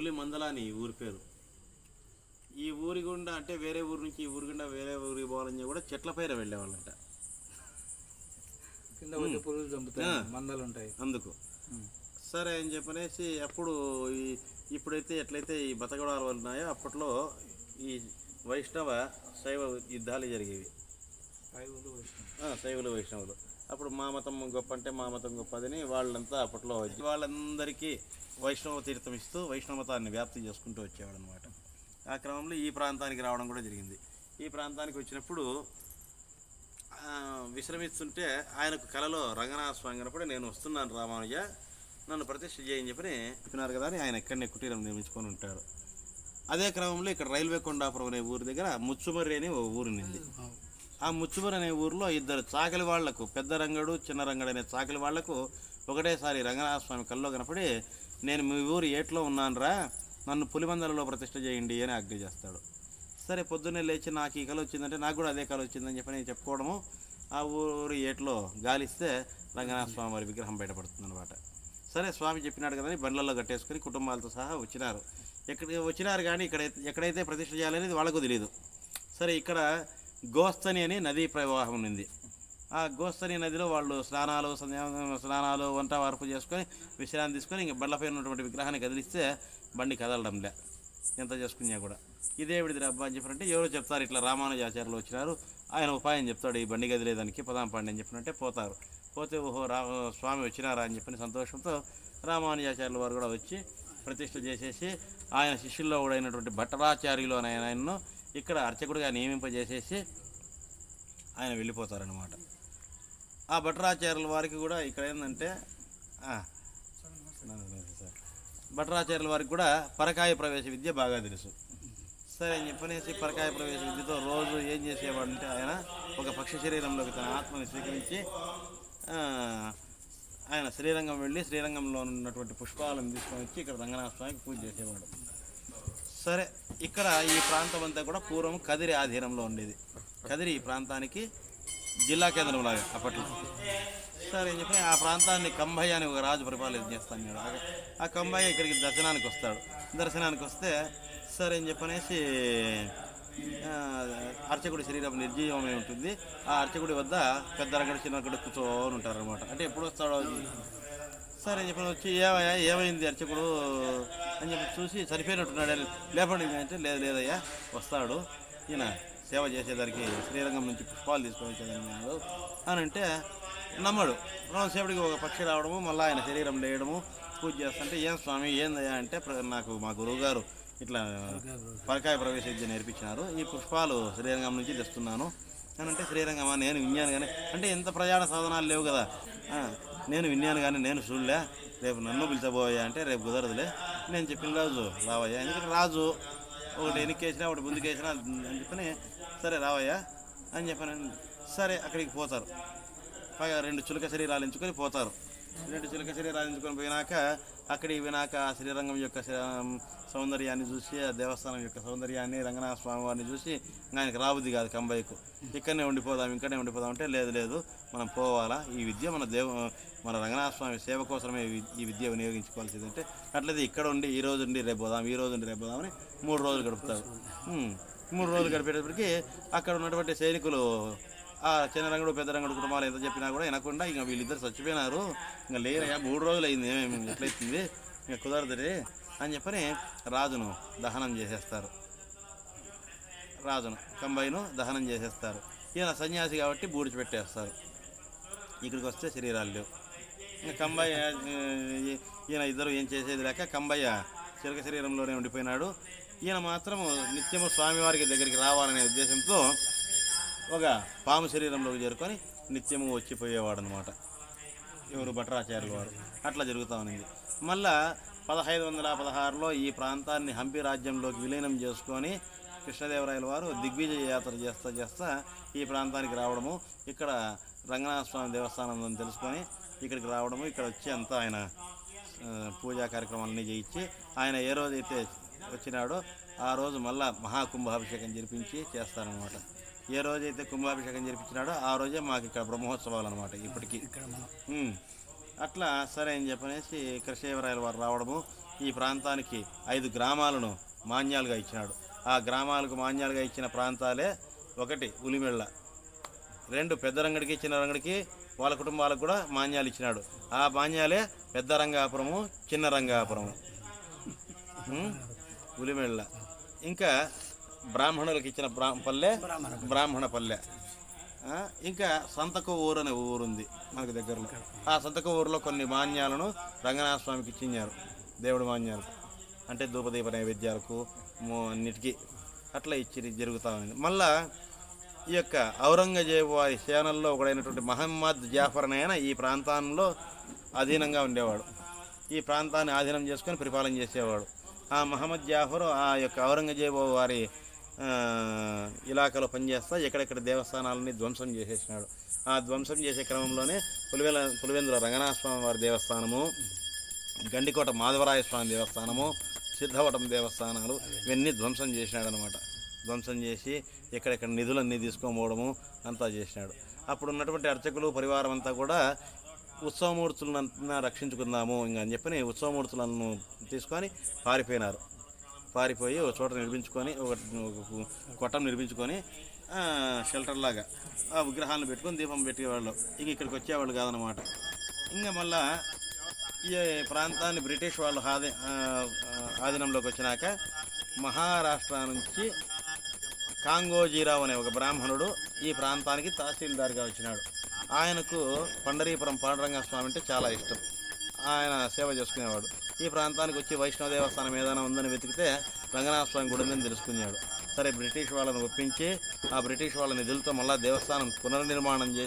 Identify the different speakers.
Speaker 1: పులి మందల అని ఊరి పేరు. ఈ ఊరి గుండా అంటే వేరే ఊరి నుంచి ఈ ఊరి గుండా వేరే ఊరికి పోవాలని కూడా చెట్ల పైన వెళ్ళేవాళ్ళంట.
Speaker 2: కింద వచ్చే పురుగులు చంపుతాయి. మందలు ఉంటాయి.
Speaker 1: అందుకు. సరే అని చెప్పనేసి అప్పుడు ఈ ఇప్పుడైతే ఎట్లయితే ఈ బతకడాలు ఉన్నాయో అప్పట్లో ఈ వైష్ణవ శైవ యుద్ధాలు జరిగేవి. శైవులు వైష్ణవులు. అప్పుడు మా మతం గొప్ప అంటే మా మతం గొప్పదని వాళ్ళంతా అప్పట్లో వచ్చి వాళ్ళందరికీ వైష్ణవ తీర్థం ఇస్తూ వైష్ణవ మతాన్ని వ్యాప్తి చేసుకుంటూ వచ్చేవాడు అనమాట ఆ క్రమంలో ఈ ప్రాంతానికి రావడం కూడా జరిగింది. ఈ ప్రాంతానికి వచ్చినప్పుడు విశ్రమిస్తుంటే ఆయనకు కలలో రంగనాథ స్వామి కనపడి నేను వస్తున్నాను రామానుజ నన్ను ప్రతిష్ఠ చేయని చెప్పని చెప్పినారు కదా అని ఆయన ఎక్కడనే కుటీరం నిర్మించుకొని ఉంటాడు. అదే క్రమంలో ఇక్కడ రైల్వే కొండాపురం అనే ఊరి దగ్గర ముచ్చుమర్రి అని ఓ ఊరు ఉంది ఆ ముచ్చుమరి అనే ఊరిలో ఇద్దరు చాకలి వాళ్ళకు పెద్ద రంగడు చిన్న రంగడు అనే చాకలి వాళ్ళకు ఒకటేసారి రంగనాథ స్వామి కల్లో కనపడి నేను మీ ఊరు ఏట్లో ఉన్నానురా నన్ను పులిమందలలో ప్రతిష్ట చేయండి అని ఆజ్ఞ చేస్తాడు. సరే పొద్దున్నే లేచి నాకు ఈ కళ వచ్చిందంటే నాకు కూడా అదే కళ వచ్చిందని చెప్పి నేను చెప్పుకోవడము ఆ ఊరు ఏట్లో గాలిస్తే రంగనాథ స్వామి వారి విగ్రహం బయటపడుతుంది అనమాట సరే స్వామి చెప్పినాడు కదా అని బండ్లలో కట్టేసుకుని కుటుంబాలతో సహా వచ్చినారు. ఎక్కడ వచ్చినారు కానీ ఇక్కడ ఎక్కడైతే ప్రతిష్ట చేయాలనేది వాళ్ళకు తెలియదు సరే ఇక్కడ గోస్తని అని నదీ ప్రవాహం ఉంది. ఆ గోస్తని నదిలో వాళ్ళు స్నానాలు సంధ్యా- స్నానాలు వంట వార్పు చేసుకొని విశ్రాంతి తీసుకొని ఇంక బండ్లపై ఉన్నటువంటి విగ్రహాన్ని కదిలిస్తే బండి కదలడంలే ఎంత చేసుకున్నా కూడా. ఇదేవిడిది అబ్బా అని చెప్పారంటే ఎవరో చెప్తారు ఇట్లా రామానుజాచార్యులు వచ్చినారు. ఆయన ఉపాయం చెప్తాడు ఈ బండి కదిలేదానికి పదాం పండి అని చెప్పినట్టే పోతారు. పోతే ఓహో రా స్వామి వచ్చినారా అని చెప్పిన సంతోషంతో రామానుజాచార్యుల వారు కూడా వచ్చి ప్రతిష్ట చేసేసి ఆయన శిష్యుల్లో కూడా అయినటువంటి భట్టరాచార్యులు అని ఆయన ఆయన్ను ఇక్కడ అర్చకుడిగా నియమింపజేసేసి ఆయన వెళ్ళిపోతారనమాట ఆ భట్టరాచార్యుల వారికి కూడా ఇక్కడ ఏంటంటే ఆ, సార్. భట్టరాచార్యుల వారికి కూడా పరకాయ ప్రవేశ విద్య బాగా తెలుసు సరే అని చెప్పనేసి పరకాయ ప్రవేశ విద్యతో రోజు ఏం చేసేవాడంటే ఆయన ఒక పక్షి శరీరంలోకి తన ఆత్మని స్వీకరించి ఆయన శ్రీరంగం వెళ్ళి శ్రీరంగంలో ఉన్నటువంటి పుష్పాలను తీసుకొని వచ్చి ఇక్కడ రంగనాథ స్వామికి పూజ చేసేవాడు సరే ఇక్కడ ఈ ప్రాంతం అంతా కూడా పూర్వం కదిరి ఆధీనంలో ఉండేది. కదిరి ఈ ప్రాంతానికి జిల్లా కేంద్రం లాగా అప్పట్లో. సరే అని చెప్పి ఆ ప్రాంతాన్ని కంబయ్య అని ఒక రాజు పరిపాలన చేస్తాను ఆ కంబయ్య ఇక్కడికి దర్శనానికి వస్తాడు. దర్శనానికి వస్తే సరే అని చెప్పనేసి అర్చకుడి శరీరం నిర్జీవమై ఉంటుంది. ఆ అర్చకుడి వద్ద పెద్ద చిన్నగడు చిన్న కూర్చోని ఉంటారు అనమాట అంటే ఎప్పుడు వస్తాడో అది సరే అని చెప్పి వచ్చి ఏమయ్యా ఏమైంది? అర్చకుడు అని చెప్పి చూసి చనిపోయినట్టున్నాడు. లేపండి అంటే లేదు లేదయ్యా వస్తాడు. ఈయన సేవ చేసేదానికి శ్రీరంగం నుంచి పుష్పాలు తీసుకొని వచ్చేదాన్ని అని అంటే నమ్మడు. సేపటికి ఒక పక్షి రావడము మళ్ళీ ఆయన శరీరం లేయడము పూజ చేస్తుంటే ఏం స్వామి ఏందయ్యా? అంటే నాకు మా గురువుగారు ఇట్లా పరకాయ ప్రవేశ విద్య నేర్పించినారు. ఈ పుష్పాలు శ్రీరంగం నుంచి తెస్తున్నాను. అని అంటే శ్రీరంగమా? నేను విన్నాను కానీ అంటే ఎంత ప్రయాణ సాధనాలు లేవు కదా. నేను విన్నాను కానీ నేను చూడలే. రేపు నన్ను పిలిచబోయా అంటే రేపు కుదరదులే. నేను చెప్పిన రాజు రావయ్యా. ఎందుకంటే రాజు ఒకటి వెనక్కేసినా ఒకటి ముందుకేసినా అని చెప్పని సరే రావయ్యా అని చెప్పాను సరే అక్కడికి పోతారు. పైగా రెండు చులక శరీరాలు ఎంచుకొని పోతారు. రెండు చిలుక శరీరాలు పోయినాక అక్కడికి వినాక ఆ శ్రీరంగం యొక్క సౌందర్యాన్ని చూసి ఆ దేవస్థానం యొక్క సౌందర్యాన్ని రంగనాథ స్వామి వారిని చూసి ఇంకా ఆయనకి రాబుద్ది కాదు కంబైకు. ఇక్కడనే ఉండిపోదాం ఇక్కడనే ఉండిపోదాం అంటే లేదు లేదు మనం పోవాలా. ఈ విద్య మన దేవ మన రంగనాథ స్వామి సేవ కోసమే ఈ విద్య వినియోగించుకోవాల్సింది అంటే అట్లయితే ఇక్కడ ఉండి ఈ రోజు ఉండి రేపు పోదాం ఈ రోజు ఉండి రేపు పోదామని మూడు రోజులు గడుపుతారు. మూడు రోజులు గడిపేటప్పటికి అక్కడ ఉన్నటువంటి సైనికులు ఆ చిన్న రంగుడు పెద్ద రంగుడు కుటుంబాలు ఎంత చెప్పినా కూడా వినకుండా ఇంకా వీళ్ళిద్దరు చచ్చిపోయినారు. ఇంకా లేరయ్యా మూడు రోజులు అయింది ఏమేమి ఎట్లయితుంది ఇంకా కుదరదురే అని చెప్పని రాజును దహనం చేసేస్తారు. రాజును కంబైను దహనం చేసేస్తారు. ఈయన సన్యాసి కాబట్టి బూడిచి పెట్టేస్తారు. ఇక్కడికి వస్తే శరీరాలు లేవు. ఇంకా కంబయ్య ఈయన ఇద్దరు ఏం చేసేది లేక కంబయ్య చిరక శరీరంలోనే ఉండిపోయినాడు. ఈయన మాత్రము నిత్యము స్వామివారికి దగ్గరికి రావాలనే ఉద్దేశంతో ఒక పాము శరీరంలోకి చేరుకొని నిత్యము వచ్చిపోయేవాడు అనమాట ఎవరు భట్టాచార్యుల వారు. అట్లా జరుగుతూ ఉంది మళ్ళా పదహైదు వందల పదహారులో ఈ ప్రాంతాన్ని హంపి రాజ్యంలోకి విలీనం చేసుకొని కృష్ణదేవరాయల వారు దిగ్విజయ యాత్ర చేస్తా చేస్తా ఈ ప్రాంతానికి రావడము ఇక్కడ రంగనాథ స్వామి దేవస్థానం తెలుసుకొని ఇక్కడికి రావడము ఇక్కడ వచ్చి అంతా ఆయన పూజా కార్యక్రమాలన్నీ చేయించి ఆయన ఏ రోజైతే వచ్చినాడో ఆ రోజు మళ్ళా మహాకుంభాభిషేకం జరిపించి చేస్తారనమాట ఏ రోజైతే కుంభాభిషేకం జరిపించినాడో ఆ రోజే మాకు ఇక్కడ బ్రహ్మోత్సవాలు అనమాట ఇప్పటికీ. అట్లా సరే అని చెప్పనేసి కృష్ణదేవరాయల వారు రావడము ఈ ప్రాంతానికి ఐదు గ్రామాలను మాన్యాలుగా ఇచ్చినాడు. ఆ గ్రామాలకు మాన్యాలుగా ఇచ్చిన ప్రాంతాలే ఒకటి ఉలిమెళ్ళ. రెండు పెద్ద రంగడికి చిన్న రంగడికి వాళ్ళ కుటుంబాలకు కూడా మాన్యాలు ఇచ్చినాడు. ఆ మాన్యాలే పెద్ద రంగాపురము చిన్న రంగాపురము. ఉలిమెళ్ళ. ఇంకా బ్రాహ్మణులకు ఇచ్చిన బ్రా పల్లె బ్రాహ్మణ పల్లె. ఇంకా సంతక ఊరు అనే ఊరు ఉంది మనకు దగ్గరలో. ఆ సంతక ఊరిలో కొన్ని మాన్యాలను రంగనాథ స్వామికి ఇచ్చినారు దేవుడి మాన్యాలు. అంటే ధూపదీప నైవేద్యాలకు అన్నిటికీ అట్లా ఇచ్చి జరుగుతూ ఉంది. మళ్ళా ఈ యొక్క ఔరంగజేబు వారి సేనల్లో ఒకడైనటువంటి మహమ్మద్ జాఫర్ అయిన ఈ ప్రాంతంలో అధీనంగా ఉండేవాడు. ఈ ప్రాంతాన్ని ఆధీనం చేసుకొని పరిపాలన చేసేవాడు. ఆ మహమ్మద్ జాఫర్ ఆ యొక్క ఔరంగజేబు వారి ఇలాకలో పనిచేస్తా ఎక్కడెక్కడ దేవస్థానాలని ధ్వంసం చేసేసినాడు. ఆ ధ్వంసం చేసే క్రమంలోనే పులివెల పులివెందుల రంగనాథ స్వామి వారి దేవస్థానము గండికోట మాధవరాయ స్వామి దేవస్థానము సిద్ధవటం దేవస్థానాలు ఇవన్నీ ధ్వంసం చేసినాడు అనమాట ధ్వంసం చేసి ఎక్కడెక్కడ నిధులన్నీ తీసుకోబోవడము అంతా చేసినాడు. అప్పుడు ఉన్నటువంటి అర్చకులు పరివారం అంతా కూడా ఉత్సవమూర్తులను రక్షించుకుందాము ఇంకా అని చెప్పి ఉత్సవమూర్తులను తీసుకొని పారిపోయినారు. పారిపోయి ఒక చోట నిర్మించుకొని ఒక కొట్టం నిర్మించుకొని షెల్టర్ లాగా ఆ విగ్రహాలను పెట్టుకొని దీపం పెట్టేవాళ్ళు. ఇంక ఇక్కడికి వచ్చేవాళ్ళు కాదనమాట. ఇంకా మళ్ళా ఈ ప్రాంతాన్ని బ్రిటిష్ వాళ్ళు ఆది ఆధీనంలోకి వచ్చినాక మహారాష్ట్ర నుంచి కాంగోజీరావు అనే ఒక బ్రాహ్మణుడు ఈ ప్రాంతానికి తహసీల్దార్గా వచ్చినాడు. ఆయనకు పండరీపురం పాండరంగ స్వామి అంటే చాలా ఇష్టం. ఆయన సేవ చేసుకునేవాడు. ఈ ప్రాంతానికి వచ్చి వైష్ణవ దేవస్థానం ఏదైనా ఉందని వెతికితే రంగనాథ స్వామి గుడి ఉందని తెలుసుకున్నాడు. సరే బ్రిటిష్ వాళ్ళని ఒప్పించి ఆ బ్రిటిష్ వాళ్ళ నిధులతో మళ్ళా దేవస్థానం పునర్నిర్మాణం చేసి